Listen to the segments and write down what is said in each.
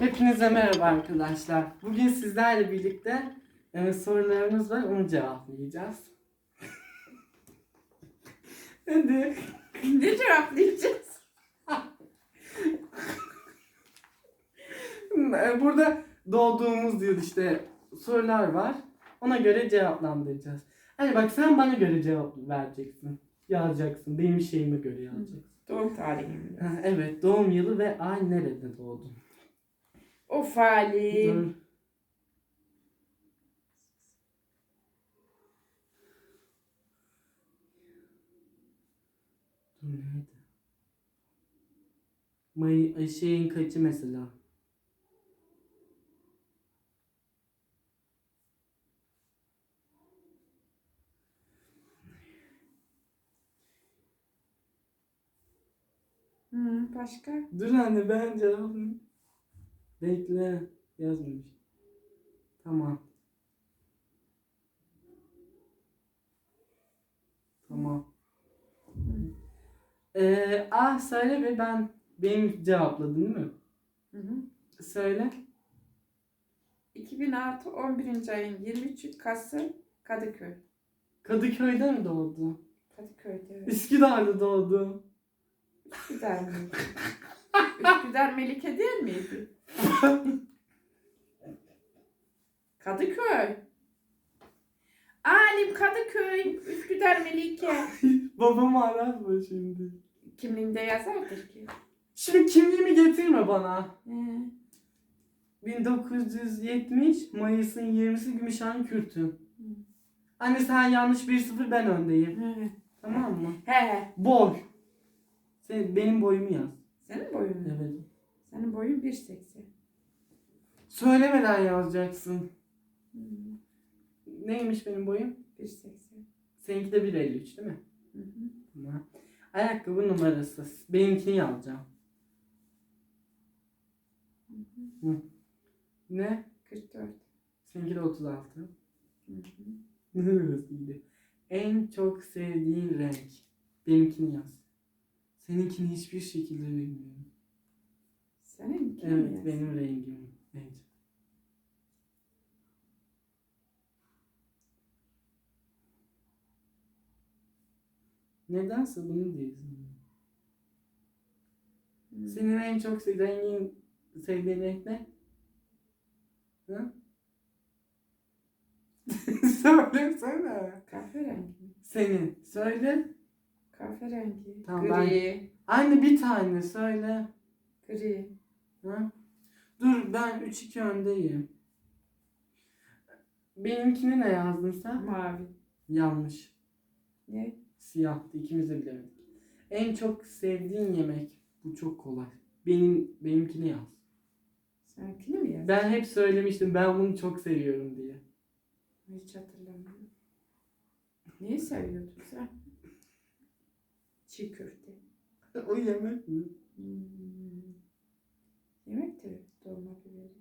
Hepinize merhaba arkadaşlar. Bugün sizlerle birlikte e, sorularımız var, onu cevaplayacağız. Hadi. Ne cevaplayacağız? E, Burada doğduğumuz yıl işte sorular var. Ona göre cevaplandıracağız. Hadi bak sen bana göre cevap vereceksin. Yazacaksın. Benim şeyime göre yazacaksın. Doğum tarihim. Evet, doğum yılı ve ay nerede doğdun? Of Ali. Dur. Dur nerede? May ay, şeyin kaçı mesela? Hı, başka? Dur anne ben cevabını. Bekle. Yazmamış. Tamam. Tamam. Ee, ah söyle ve ben benim cevapladım değil mi? Hı hı. Söyle. 2006 11. ayın 23 Kasım Kadıköy. Kadıköy'de mi doğdu? Kadıköy'de. Üsküdar'da doğdu. Üsküdar? Üsküdar Melike değil miydi? Kadıköy. Alim Kadıköy. Üsküdar Melike. Babamı arar mı şimdi? Kimliğinde yazardır ki. Şimdi kimliğimi getirme bana. He. 1970 Mayıs'ın 20'si Gümüşhane Kürt'üm. Hı. Anne sen yanlış 1-0 ben öndeyim. He. Tamam mı? He. Boy. Sen benim boyumu yaz. Senin boyun mu? Evet. Senin boyun 1.80. Söylemeden yazacaksın. Hı. Neymiş benim boyum? 1.80. Seninki de 1.53 değil mi? Hı hı. Tamam. Ayakkabı numarası. Benimkini yazacağım. Hı hı. Ne? 44. Seninki de 36. Hı hı. En çok sevdiğin renk. Benimkini yaz. Seninkini hiçbir şekilde bilmiyorum. Senin kim Evet yaz? benim rengim. Evet. Nedense bunu diyorsun. Hı. Senin en çok sevdiğin sevdiğin renk ne? Hı? Söylesene. Kahverengi mi? Senin. Söyle. Kahverengi. Tamam, Gri. Anne bir tane söyle. Gri. Hı? Dur ben 3-2 öndeyim. Benimkini ne yazdın sen? Mavi. Yanlış. Ne? Siyahtı. İkimiz de bilemedik. En çok sevdiğin yemek. Bu çok kolay. Benim benimkini yaz. Seninkini mi yazdın? Ben hep söylemiştim ben bunu çok seviyorum diye. Hiç hatırlamıyorum. Neyi seviyordun sen? Çiğ köfte. o yemek mi? Hmm. Yemek de dolma biberi.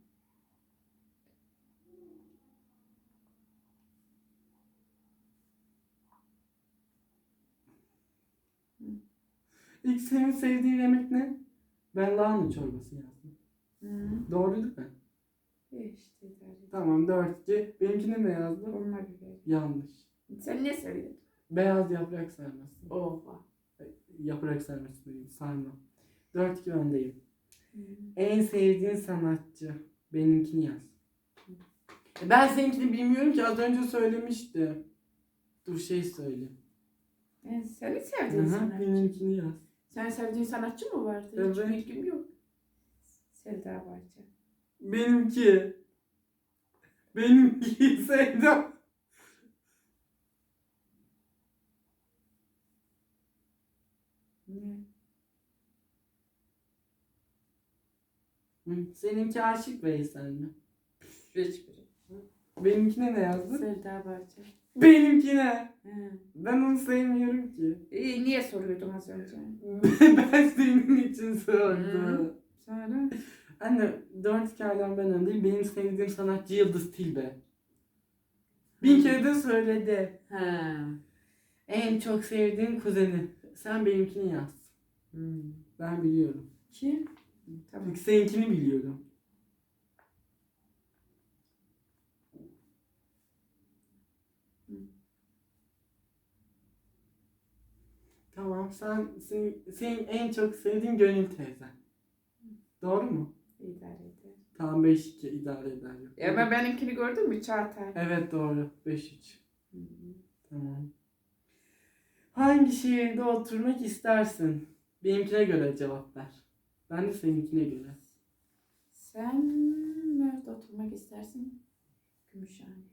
İlk senin sevdiğin yemek ne? Ben lahana çorbası yazdım. Hı. Doğru değil mi? İşte. Tamam 4-2. Benimkini ne yazdın? Dolma biberi. Yanlış. Sen ne seviyordun? Beyaz yaprak sarması. Oha. Yaprak sarması değil, sarma. 4-2 öndeyim. Hı. En sevdiğin sanatçı. Benimkini yaz. E Ben seninkini bilmiyorum ki az önce söylemişti. Dur şey söyle. Ben seni sevdiğin hı, sanatçı. Benimkini yaz. Sen sevdiğin sanatçı mı vardı? Hiç Evet. bilgim yok. Selda Bağcan. Benimki. Benimki sevdim. Ne? Hı, Seninki Aşık Veysel mi? Hiçbiri. Benimkine ne yazdın? Selda Bağcan. Benimkine. He. Ben onu sevmiyorum ki. İyi, niye soruyordun az önce? ben senin için sordum. Hı. Sonra? Anne dört hikayeden ben öndeyim. Benim sevdiğim sanatçı Yıldız Tilbe. Bin kere de söyledi. Ha. En çok sevdiğim kuzeni. Sen benimkini yaz. Hmm. Ben biliyorum. Kim? Tabii ki seninkini biliyordum. Tamam. Sen, sen senin en çok sevdiğin Gönül teyzen. Doğru mu? İdare eder. Tamam 5-2 idare eder. Ya ben benimkini gördün mü Çağatay? Evet doğru. 5-3. Tamam. Hangi şehirde oturmak istersin? Benimkine göre cevap ver. Ben de seninkine göre. Sen nerede oturmak istersin? Gümüşhane.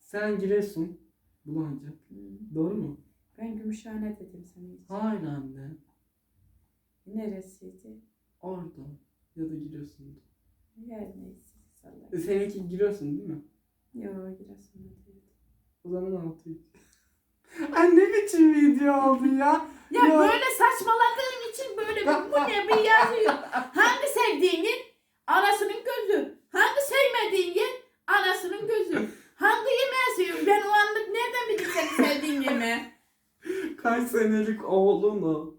Sen Giresun. Bulancak. Hı. Doğru mu? Ben Gümüşhane dedim sana hiç. Hayır anne. Neresiydi? Orada. Ya da Giresun'da. Yer neyse. Sallar. E, seninki Giresun değil mi? Yok değil. O zaman 6 Ay ne biçim video oldu ya? Ya Ya. böyle saçmaladığın için böyle bir bu ne bir yazıyor. Hangi sevdiğinin anasının gözü. Hangi sevmediğinin anasının gözü. Hangi yemeği seviyorsun? Ben o anlık nereden bileyim senin sevdiğin yemeği? Kaç senelik oğlun o?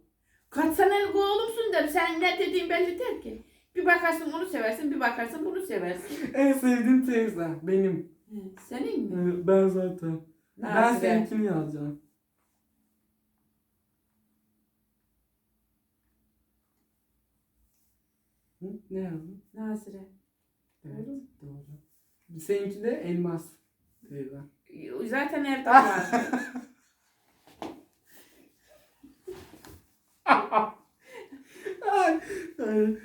Kaç senelik oğlumsun derim. Sen ne dediğin belli değil ki. Bir bakarsın onu seversin, bir bakarsın bunu seversin. En sevdiğin teyze. Benim. Senin mi? Evet, Ben zaten. Ben Nazire. seninkini yazacağım. Hı? Ne yazdın? Nazire. Evet, Doğru. doğru. Seninki de elmas teyze. Zaten evde var. Ay, ay.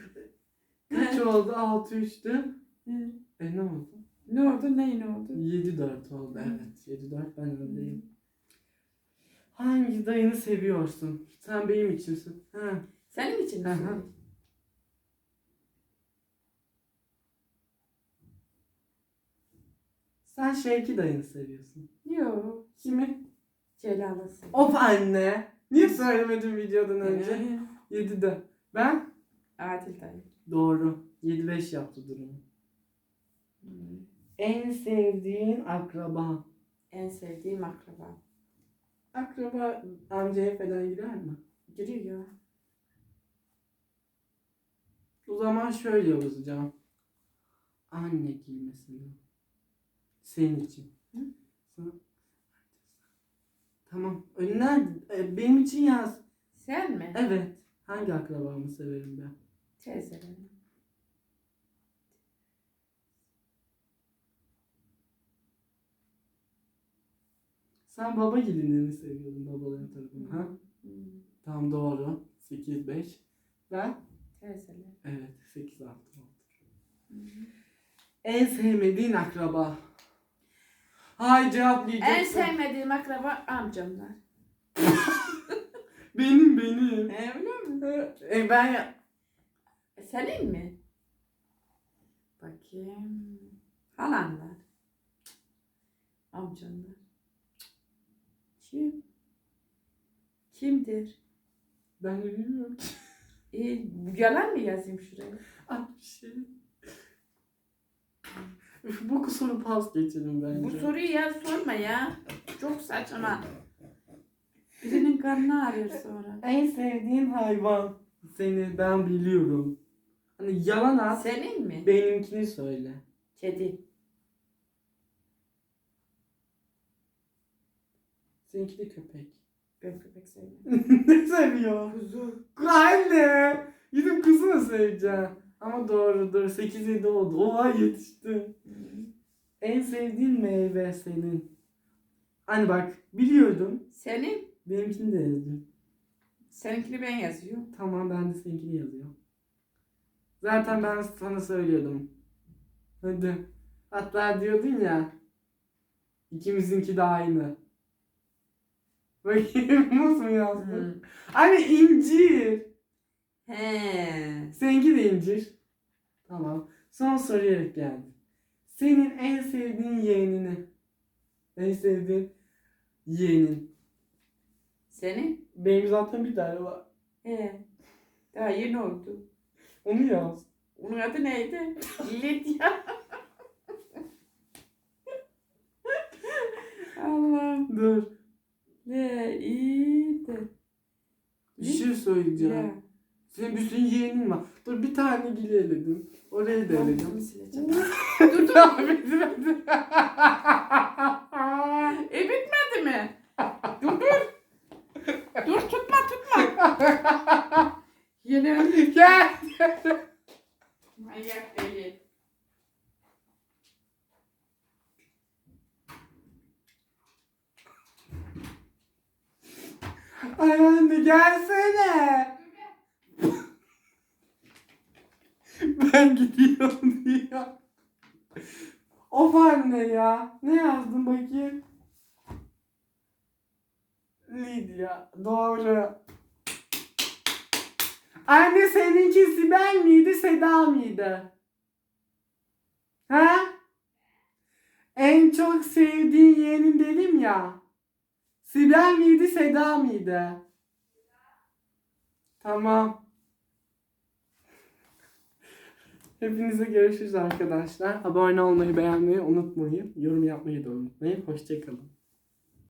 Kaç oldu? 6 3'tü. E ne oldu? ne oldu? Neyin oldu? 7 4 oldu. Evet. 7 4 ben öndeyim. Hangi dayını seviyorsun? Sen benim içinsin. Ha. Senin için mi? Aha. söylüyorum? Sen Şevki dayını seviyorsun. Yok. Kimi? Celal'ı seviyorum. Of anne. Niye söylemedin videodan önce? Ee, 7'de. Ben? Adil dayı. Doğru. 7-5 yaptı durumu. En sevdiğin akraba. En sevdiğim akraba. Akraba amcaya falan gider mi? Giriyor. O zaman şöyle yazacağım. Anne giy mesela. Senin için. Hı? Sana- Tamam. Önler e, benim için yaz. Sen mi? Evet. Hangi akrabamı severim ben? Teyzelerim. Sen baba gelini seviyordun babaların tarafını. Ha? Hmm. Tamam doğru. 8-5. Ben? Teyzeler. Evet. 8-6 oldu. Hmm. En sevmediğin akraba. Hay cevaplayacaksın. En sevmediğim akraba amcamlar. Benim benim. E, öyle mi? E, ben E, senin mi? Bakayım. Halanlar. Amcanlar. Kim? Kimdir? ben de bilmiyorum. E, yalan mı yazayım şuraya? Ah bir şey. Üf, Bu soru pas geçelim bence. Bu soruyu yaz sorma ya. Çok saçma. Birinin karnı ağrıyor sonra. En sevdiğin hayvan. Seni ben biliyorum. Hani yalan at. Senin mi? Benimkini söyle. Kedi. Seninki de köpek. Ben köpek sevmem. ne seviyor? Kuzu. Anne. Gidip kızı mı seveceğim? Ama doğrudur. 8-7 oldu. Oha yetişti. En sevdiğin meyve senin. Hani bak biliyordum. Senin? Benimkini de yazdım. Seninkini ben yazıyorum. Tamam ben de seninkini yazıyorum. Zaten ben sana söylüyordum. Hadi. Hatta diyordun ya. İkimizinki de aynı. Bakayım nasıl mı yazdın? Anne incir. He. Seninki de incir. Tamam. Son soruya geldi. Senin en sevdiğin yeğenini. En sevdiğin yeğenin. Senin? Benim zaten bir tane var. He. Daha yeni oldu. Onu yaz. Onun adı neydi? Lidya. Allah'ım. Dur. Ne iyiydi. Bir şey söyleyeceğim. Ya. Senin bir sürü yeğenin var. Dur bir tane Gül'ü eledim. Orayı da eledim. Sileceğim. dur dur. Ya bitmedi. E bitmedi mi? Dur dur. dur tutma tutma. Yine Gel. manyak değil. Anne gelsene. ben gidiyorum diyor. Of anne ya. Ne yazdın bakayım? Lidya. Doğru. Anne seninki Sibel miydi Seda mıydı? Ha? En çok sevdiğin yeğenin dedim ya. Sibel miydi Seda mıydı? Tamam. Hepinize görüşürüz arkadaşlar. Abone olmayı, beğenmeyi unutmayın. Yorum yapmayı da unutmayın. Hoşçakalın.